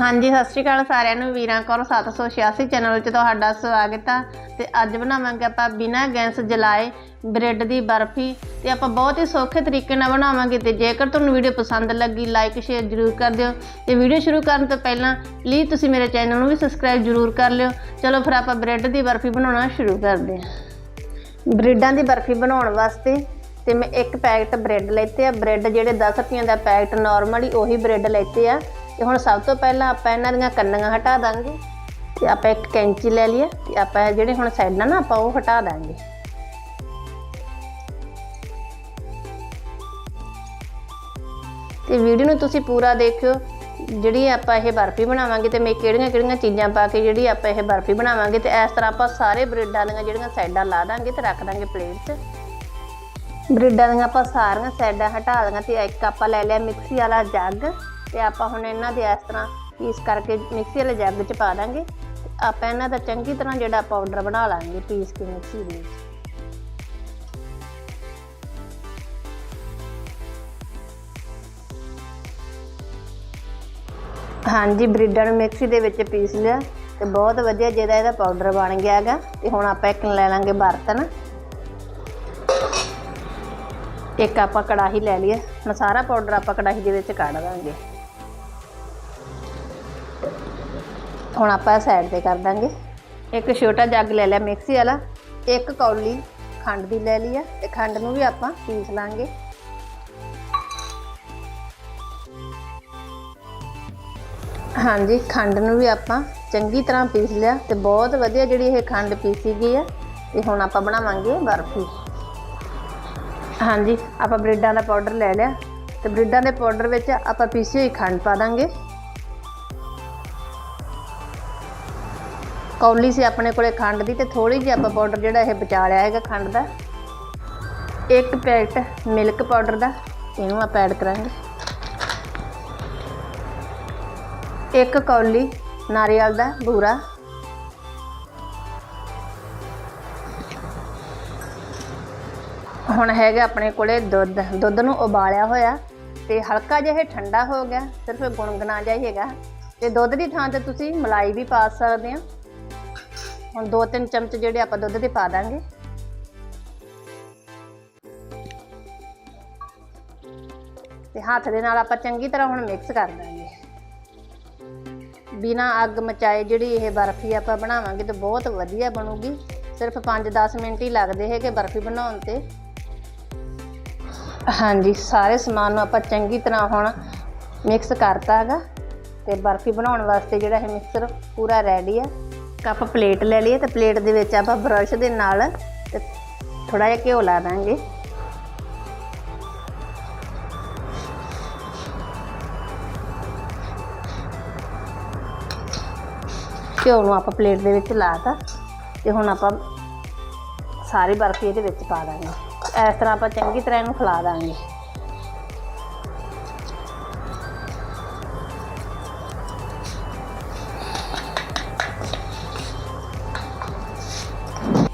ਹਾਂਜੀ, ਸਤਿ ਸ਼੍ਰੀ ਅਕਾਲ ਸਾਰਿਆਂ ਨੂੰ। ਵੀਰਾਂ ਕੌਰ 786 ਚੈਨਲ ਵਿੱਚ ਤੁਹਾਡਾ ਸਵਾਗਤ ਆ। ਤੇ ਅੱਜ ਬਣਾਵਾਂਗੇ ਆਪਾਂ ਬਿਨਾਂ ਗੈਸ ਜਲਾਏ ਬ੍ਰੈਡ ਦੀ ਬਰਫੀ। ਤੇ ਆਪਾਂ ਬਹੁਤ ਹੀ ਸੌਖੇ ਤਰੀਕੇ ਨਾਲ ਬਣਾਵਾਂਗੇ। ਤੇ ਜੇਕਰ ਤੁਹਾਨੂੰ ਵੀਡੀਓ ਪਸੰਦ ਲੱਗੀ, ਲਾਈਕ, ਸ਼ੇਅਰ ਜਰੂਰ ਕਰ ਦਿਓ। ਤੇ ਵੀਡੀਓ ਸ਼ੁਰੂ ਕਰਨ ਤੋਂ ਪਹਿਲਾਂ ਪਲੀਜ਼ ਤੁਸੀਂ ਮੇਰੇ ਚੈਨਲ ਨੂੰ ਵੀ ਸਬਸਕ੍ਰਾਈਬ ਜਰੂਰ ਕਰ ਲਿਓ। ਚਲੋ ਫਿਰ ਆਪਾਂ ਬ੍ਰੈਡ ਦੀ ਬਰਫੀ ਬਣਾਉਣਾ ਸ਼ੁਰੂ ਕਰਦੇ ਹਾਂ। ਬ੍ਰੈਡਾਂ ਦੀ ਬਰਫੀ ਬਣਾਉਣ ਵਾਸਤੇ ਤੇ ਮੈਂ ਇੱਕ ਪੈਕਟ ਬ੍ਰੈਡ ਲੈਤੇ ਆ। ਬ੍ਰੈਡ ਜਿਹੜੇ 10 ਰੁਪਈਆਂ ਦਾ ਪੈਕਟ ਨਾਰਮਲੀ ਉਹੀ ਬ੍ਰੈਡ ਲੈਤੇ ਆ। ਤੇ ਹੁਣ ਸਭ ਤੋਂ ਪਹਿਲਾਂ ਆਪਾਂ ਇਹਨਾਂ ਦੀਆਂ ਕੰਨੀਆਂ ਹਟਾ ਦਾਂਗੇ ਤੇ ਆਪਾਂ ਇੱਕ ਕੈਂਚੀ ਲੈ ਲਈਏ ਤੇ ਆਪਾਂ ਇਹ ਜਿਹੜੇ ਹੁਣ ਸਾਈਡਾਂ ਨਾ, ਆਪਾਂ ਉਹ ਹਟਾ ਦਾਂਗੇ। ਤੇ ਵੀਡੀਓ ਨੂੰ ਤੁਸੀਂ ਪੂਰਾ ਦੇਖਿਓ, ਜਿਹੜੀ ਆਪਾਂ ਇਹ ਬਰਫੀ ਬਣਾਵਾਂਗੇ ਤੇ ਮੈਂ ਕਿਹੜੀਆਂ ਕਿਹੜੀਆਂ ਚੀਜ਼ਾਂ ਪਾ ਕੇ ਜਿਹੜੀ ਆਪਾਂ ਇਹ ਬਰਫੀ ਬਣਾਵਾਂਗੇ ਤੇ ਇਸ ਤਰ੍ਹਾਂ ਆਪਾਂ ਸਾਰੇ ਬ੍ਰੈਡਾਂ ਦੀਆਂ ਜਿਹੜੀਆਂ ਸਾਈਡਾਂ ਲਾ ਦਾਂਗੇ ਤੇ ਰੱਖ ਦਾਂਗੇ ਪਲੇਟ 'ਚ। ਬ੍ਰੈਡਾਂ ਦੀਆਂ ਆਪਾਂ ਸਾਰੀਆਂ ਸਾਈਡਾਂ ਹਟਾ ਲਈਆਂ ਤੇ ਇੱਕ ਆਪਾਂ ਲੈ ਲਿਆ ਮਿਕਸੀ ਵਾਲਾ ਜੱਗ। ਤੇ ਆਪਾਂ ਹੁਣ ਇਹਨਾਂ ਦੇ ਇਸ ਤਰ੍ਹਾਂ ਪੀਸ ਕਰਕੇ ਮਿਕਸੀ ਵਾਲੇ ਜੱਗ 'ਚ ਪਾ ਦਾਂਗੇ। ਆਪਾਂ ਇਹਨਾਂ ਦਾ ਚੰਗੀ ਤਰ੍ਹਾਂ ਜਿਹੜਾ ਪਾਊਡਰ ਬਣਾ ਲਾਂਗੇ ਪੀਸ ਕੇ ਮਿਕਸੀ ਦੇ ਵਿੱਚ। ਹਾਂਜੀ ਬ੍ਰੈਡਾਂ ਨੂੰ ਮਿਕਸੀ ਦੇ ਵਿੱਚ ਪੀਸ ਲਿਆ ਤੇ ਬਹੁਤ ਵਧੀਆ ਜਿਹਦਾ ਇਹਦਾ ਪਾਊਡਰ ਬਣ ਗਿਆ ਹੈਗਾ। ਤੇ ਹੁਣ ਆਪਾਂ ਇੱਕ ਲੈ ਲਾਂਗੇ ਬਰਤਨ। ਇੱਕ ਆਪਾਂ ਕੜਾਹੀ ਲੈ ਲਈਏ। ਹੁਣ ਸਾਰਾ ਪਾਊਡਰ ਆਪਾਂ ਕੜਾਹੀ ਦੇ ਵਿੱਚ ਕੱਢ ਦਾਂਗੇ। ਹੁਣ ਆਪਾਂ ਸਾਈਡ ਤੇ ਕਰ ਦਾਂਗੇ। ਇੱਕ ਛੋਟਾ ਜੱਗ ਲੈ ਲਿਆ ਮਿਕਸੀ ਵਾਲਾ, ਇੱਕ ਕੌਲੀ ਖੰਡ ਦੀ ਲੈ ਲਈ ਆ, ਤੇ ਖੰਡ ਨੂੰ ਵੀ ਆਪਾਂ ਪੀਸ ਲਾਂਗੇ। ਹਾਂਜੀ, ਖੰਡ ਨੂੰ ਵੀ ਆਪਾਂ ਚੰਗੀ ਤਰ੍ਹਾਂ ਪੀਸ ਲਿਆ, ਤੇ ਬਹੁਤ ਵਧੀਆ ਜਿਹੜੀ ਇਹ ਖੰਡ ਪੀਸੀ ਗਈ ਆ, ਤੇ ਹੁਣ ਆਪਾਂ ਬਣਾਵਾਂਗੇ ਬਰਫੀ। ਹਾਂਜੀ, ਆਪਾਂ ਬ੍ਰੈਡਾਂ ਦਾ ਪਾਊਡਰ ਲੈ ਲਿਆ, ਤੇ ਬ੍ਰੈਡਾਂ ਦੇ ਪਾਊਡਰ ਵਿੱਚ ਆਪਾਂ ਪੀਸੀ ਹੋਈ ਖੰਡ ਪਾ ਦਾਂਗੇ। ਕੌਲੀ ਸੀ ਆਪਣੇ ਕੋਲੇ ਖੰਡ ਦੀ ਤੇ ਥੋੜੀ ਜਿਹੀ ਆਪਾਂ ਪਾਊਡਰ ਜਿਹੜਾ ਇਹ ਬਚਾ ਲਿਆ ਹੈਗਾ ਖੰਡ ਦਾ। ਇੱਕ ਪੈਕਟ ਮਿਲਕ ਪਾਊਡਰ ਦਾ, ਇਹਨੂੰ ਆਪਾਂ ਐਡ ਕਰਾਂਗੇ। ਇੱਕ ਕੌਲੀ ਨਾਰੀਅਲ ਦਾ ਬੂਰਾ ਹੁਣ ਹੈਗਾ ਆਪਣੇ ਕੋਲੇ ਦੁੱਧ ਦੁੱਧ ਨੂੰ ਉਬਾਲਿਆ ਹੋਇਆ ਤੇ ਹਲਕਾ ਜਿਹਾ ਠੰਡਾ ਹੋ ਗਿਆ, ਸਿਰਫ ਗੁਣਗੁਣਾ ਜਿਹਾ ਹੀ ਹੈਗਾ। ਤੇ ਦੁੱਧ ਦੀ ਥਾਂ ਤੇ ਤੁਸੀਂ ਮਲਾਈ ਵੀ ਪਾ ਸਕਦੇ ਹੋ ਹੁਣ ਦੋ ਤਿੰਨ ਚਮਚ ਜਿਹੜੇ ਆਪਾਂ ਦੁੱਧ ਦੇ ਪਾ ਦਾਂਗੇ। ਤੇ ਹੱਥ ਦੇ ਨਾਲ ਆਪਾਂ ਚੰਗੀ ਤਰ੍ਹਾਂ ਹੁਣ ਮਿਕਸ ਕਰ ਦਾਂਗੇ। ਬਿਨਾ ਅੱਗ ਮਚਾਏ ਜਿਹੜੀ ਇਹ ਬਰਫੀ ਆਪਾਂ ਬਣਾਵਾਂਗੇ ਤੇ ਬਹੁਤ ਵਧੀਆ ਬਣੂਗੀ। ਸਿਰਫ 5-10 ਮਿੰਟ ਹੀ ਲੱਗਦੇ ਹੈਗੇ ਬਰਫੀ ਬਣਾਉਣ ਤੇ। ਹਾਂਜੀ, ਸਾਰੇ ਸਮਾਨ ਨੂੰ ਆਪਾਂ ਚੰਗੀ ਤਰ੍ਹਾਂ ਹੁਣ ਮਿਕਸ ਕਰਤਾ ਹੈਗਾ। ਤੇ ਬਰਫੀ ਬਣਾਉਣ ਵਾਸਤੇ ਜਿਹੜਾ ਇਹ ਮਿਕਸਰ ਪੂਰਾ ਰੈਡੀ ਹੈ ਕੱਪ ਪਲੇਟ ਲੈ ਲਈਏ ਤੇ ਪਲੇਟ ਦੇ ਵਿੱਚ ਆਪਾਂ ਬਰਸ਼ ਦੇ ਨਾਲ ਤੇ ਥੋੜਾ ਜਿਹਾ ਘਿਓ ਲਾ ਦਾਂਗੇ। ਘਿਓ ਨੂੰ ਆਪਾਂ ਪਲੇਟ ਦੇ ਵਿੱਚ ਲਾਤਾ ਤੇ ਹੁਣ ਆਪਾਂ ਸਾਰੀ ਬਰਫੀ ਇਹਦੇ ਵਿੱਚ ਪਾ ਦਾਂਗੇ। ਇਸ ਤਰ੍ਹਾਂ ਆਪਾਂ ਚੰਗੀ ਤਰ੍ਹਾਂ ਇਹਨੂੰ ਖਿਲਾ ਦਾਂਗੇ।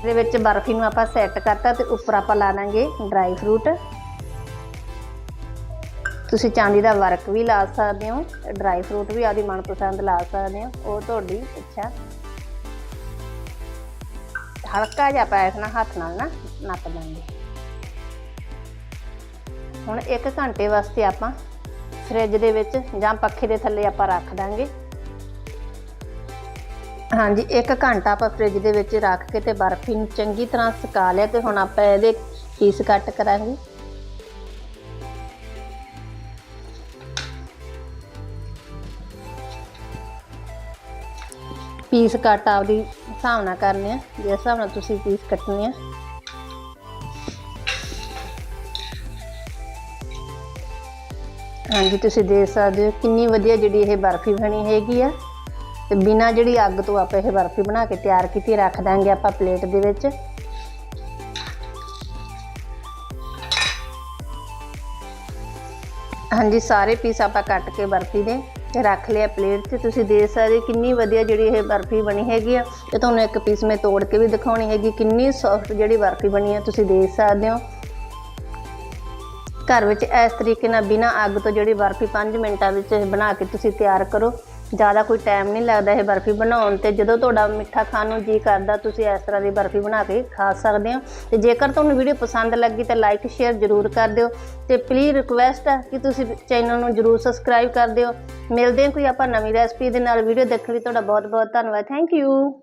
ਦੇ ਵਿੱਚ ਬਰਫੀ ਨੂੰ ਆਪਾਂ ਸੈੱਟ ਕਰਤਾ ਤੇ ਉੱਪਰ ਆਪਾਂ ਲਾ ਲਾਂਗੇ ਡਰਾਈ ਫਰੂਟ ਤੁਸੀਂ ਚਾਂਦੀ ਦਾ ਵਰਕ ਵੀ ਲਾ ਸਕਦੇ ਹੋ ਡਰਾਈ ਫਰੂਟ ਵੀ ਆਦੀ ਮਨਪਸੰਦ ਲਾ ਸਕਦੇ ਹੋ, ਉਹ ਤੁਹਾਡੀ ਇੱਛਾ। ਹਲਕਾ ਜਿਹਾ ਪੈਸ ਨਾਲ ਹੱਥ ਨਾਲ ਨਾ ਨੱਪ ਦਾਂਗੇ। ਹੁਣ 1 ਘੰਟੇ ਵਾਸਤੇ ਆਪਾਂ ਫ੍ਰਿਜ ਦੇ ਵਿੱਚ ਜਾਂ ਪੱਖੇ ਦੇ ਥੱਲੇ ਆਪਾਂ ਰੱਖ ਦਾਂਗੇ। ਹਾਂਜੀ 1 ਘੰਟਾ ਆਪਾਂ ਫ੍ਰਿਜ ਦੇ ਵਿੱਚ ਰੱਖ ਕੇ ਤੇ ਬਰਫੀ ਨੂੰ ਚੰਗੀ ਤਰ੍ਹਾਂ ਸੁਕਾ ਲਿਆ ਤੇ ਹੁਣ ਆਪਾਂ ਇਹਦੇ ਪੀਸ ਕੱਟ ਕਰਾਂਗੇ। ਪੀਸ ਕੱਟ ਆਪਦੀ ਹਿਸਾਬ ਨਾਲ ਕਰਨੇ ਆ, ਜਿਸ ਹਿਸਾਬ ਨਾਲ ਤੁਸੀਂ ਪੀਸ ਕੱਟਣੇ ਆ। ਹਾਂਜੀ, ਤੁਸੀਂ ਦੇਖ ਸਕਦੇ ਹੋ ਕਿੰਨੀ ਵਧੀਆ ਜਿਹੜੀ ਇਹ ਬਰਫੀ ਬਣੀ ਹੈਗੀ ਆ। ਤੇ ਬਿਨਾ ਜਿਹੜੀ ਅੱਗ ਤੋਂ ਆਪਾਂ ਇਹ ਬਰਫੀ ਬਣਾ ਕੇ ਤਿਆਰ ਕੀਤੀ, ਰੱਖ ਦਾਂਗੇ ਆਪਾਂ ਪਲੇਟ ਦੇ ਵਿੱਚ। ਹਾਂਜੀ, ਸਾਰੇ ਪੀਸ ਆਪਾਂ ਕੱਟ ਕੇ ਬਰਫੀ ਦੇ ਤੇ ਰੱਖ ਲਿਆ ਪਲੇਟ 'ਤੇ। ਤੁਸੀਂ ਦੇਖ ਸਕਦੇ ਕਿੰਨੀ ਵਧੀਆ ਜਿਹੜੀ ਇਹ ਬਰਫੀ ਬਣੀ ਹੈਗੀ ਆ। ਤੇ ਤੁਹਾਨੂੰ ਇੱਕ ਪੀਸ ਮੈਂ ਤੋੜ ਕੇ ਵੀ ਦਿਖਾਉਣੀ ਹੈਗੀ। ਕਿੰਨੀ ਸੌਫਟ ਜਿਹੜੀ ਬਰਫੀ ਬਣੀ ਹੈ ਤੁਸੀਂ ਦੇਖ ਸਕਦੇ ਹੋ। ਘਰ ਵਿੱਚ ਇਸ ਤਰੀਕੇ ਨਾਲ ਬਿਨਾ ਅੱਗ ਤੋਂ ਜਿਹੜੀ ਬਰਫੀ 5 ਮਿੰਟਾਂ ਵਿੱਚ ਬਣਾ ਕੇ ਤੁਸੀਂ ਤਿਆਰ ਕਰੋ। ਜ਼ਿਆਦਾ ਕੋਈ ਟਾਈਮ ਨਹੀਂ ਲੱਗਦਾ ਇਹ ਬਰਫੀ ਬਣਾਉਣ ਤੇ। ਜਦੋਂ ਤੁਹਾਡਾ ਮਿੱਠਾ ਖਾਣ ਨੂੰ ਜੀ ਕਰਦਾ, ਤੁਸੀਂ ਇਸ ਤਰ੍ਹਾਂ ਦੀ ਬਰਫੀ ਬਣਾ ਕੇ ਖਾ ਸਕਦੇ ਹੋ। ਤੇ ਜੇਕਰ ਤੁਹਾਨੂੰ ਵੀਡੀਓ ਪਸੰਦ ਲੱਗੀ ਤਾਂ ਲਾਈਕ ਸ਼ੇਅਰ ਜ਼ਰੂਰ ਕਰ ਦਿਓ। ਤੇ ਪਲੀਜ਼ ਰਿਕੁਐਸਟ ਹੈ ਕਿ ਤੁਸੀਂ ਚੈਨਲ ਨੂੰ ਜ਼ਰੂਰ ਸਬਸਕ੍ਰਾਈਬ ਕਰ ਦਿਓ। ਮਿਲਦੇ ਹਾਂ ਕੋਈ ਆਪਾਂ ਨਵੀਂ ਰੈਸਪੀ ਦੇ ਨਾਲ। ਵੀਡੀਓ ਦੇਖਣ ਲਈ ਤੁਹਾਡਾ ਬਹੁਤ ਬਹੁਤ ਧੰਨਵਾਦ। Thank you